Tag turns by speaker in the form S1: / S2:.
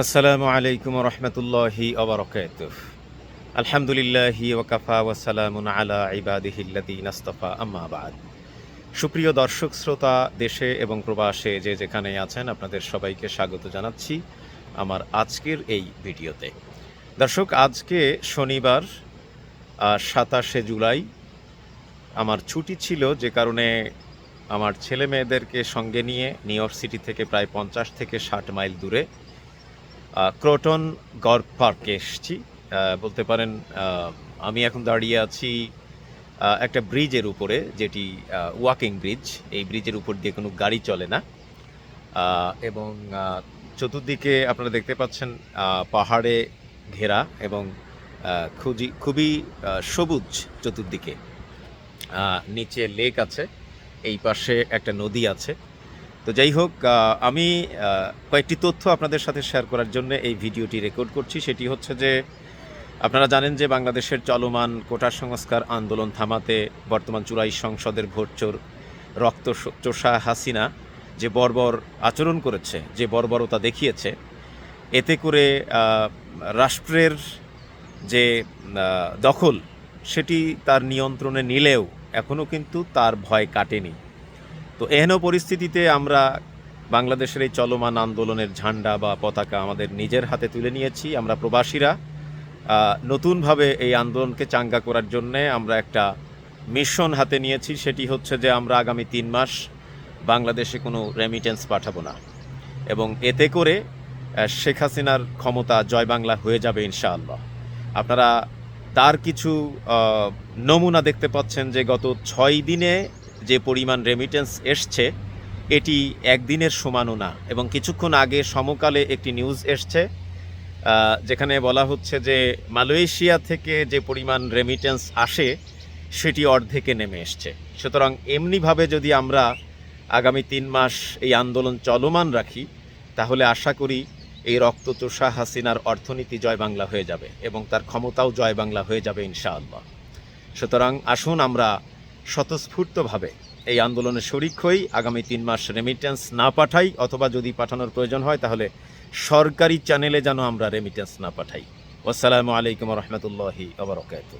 S1: আসসালামু আলাইকুম রহমতুল্লাহি অবরকাত আলহামদুলিল্লাহি ওকাফা ওয়াসালামুন আলা ইবাদিহিল্লাদি নাস্তফা আম্মা বাদ। সুপ্রিয় দর্শক, শ্রোতা, দেশে এবং প্রবাসে যে যেখানে আছেন, আপনাদের সবাইকে স্বাগত জানাচ্ছি আমার আজকের এই ভিডিওতে। দর্শক, আজকে শনিবার সাতাশে জুলাই। আমার ছুটি ছিল যে কারণে আমার ছেলে মেয়েদেরকে সঙ্গে নিয়ে নিউ ইয়র্ক সিটি থেকে প্রায় পঞ্চাশ থেকে ষাট মাইল দূরে ক্রোটন গড় পার্কে এসেছি। বলতে পারেন আমি এখন দাঁড়িয়ে আছি একটা ব্রিজের উপরে যেটি ওয়াকিং ব্রিজ। এই ব্রিজের উপর দিয়ে কোনো গাড়ি চলে না। এবং চতুর্দিকে আপনারা দেখতে পাচ্ছেন পাহাড়ে ঘেরা এবং আহ, খুবই সবুজ চতুর্দিকে। নিচে লেক আছে এই পাশে একটা নদী আছে। তো যাই হোক আমি কয়েকটি তথ্য আপনাদের সাথে শেয়ার করার জন্য এই ভিডিওটি রেকর্ড করছি। সেটি হচ্ছে যে, আপনারা জানেন যে বাংলাদেশের চলমান কোটা সংস্কার আন্দোলন থামাতে বর্তমান চুরাই সংসদের ভোটচোর রক্ত চোষা হাসিনা যে বর্বর আচরণ করেছে, যে বর্বরতা দেখিয়েছে, এতে করে রাষ্ট্রের যে দখল, সেটি তার নিয়ন্ত্রণে নিলেও এখনও কিন্তু তার ভয় কাটেনি। তো এহেন পরিস্থিতিতে আমরা বাংলাদেশের এই চলমান আন্দোলনের ঝান্ডা বা পতাকা আমাদের নিজের হাতে তুলে নিয়েছি। আমরা প্রবাসীরা নতুনভাবে এই আন্দোলনকে চাঙ্গা করার জন্যে আমরা একটা মিশন হাতে নিয়েছি। সেটি হচ্ছে যে আমরা আগামী তিন মাস বাংলাদেশে কোনো রেমিটেন্স পাঠাবো না। এবং এতে করে শেখ হাসিনার ক্ষমতা জয় বাংলা হয়ে যাবে ইনশাআল্লাহ। আপনারা তার কিছু নমুনা দেখতে পাচ্ছেন যে গত ছয় দিনে যে পরিমাণ রেমিটেন্স এসছে, এটি একদিনের সমানও না এবং কিছুক্ষণ আগে সমকালে একটি নিউজ এসছে যেখানে বলা হচ্ছে যে মালয়েশিয়া থেকে যে পরিমাণ রেমিটেন্স আসে, সেটি অর্ধেকে নেমে এসছে। সুতরাং এমনিভাবে যদি আমরা আগামী তিন মাস এই আন্দোলন চলমান রাখি, তাহলে আশা করি এই রক্তচোষা হাসিনার অর্থনীতি জয় বাংলা হয়ে যাবে এবং তার ক্ষমতাও জয় বাংলা হয়ে যাবে ইনশাআল্লাহ। সুতরাং আসুন আমরা স্বতঃস্ফূর্তভাবে এই আন্দোলনে শরিক হই, আগামী তিন মাস রেমিটেন্স না পাঠাই, অথবা যদি পাঠানোর প্রয়োজন হয়, তাহলে সরকারি চ্যানেলে যেন আমরা রেমিটেন্স না পাঠাই। আসসালামু আলাইকুম রহমতুল্লাহি আবরকাত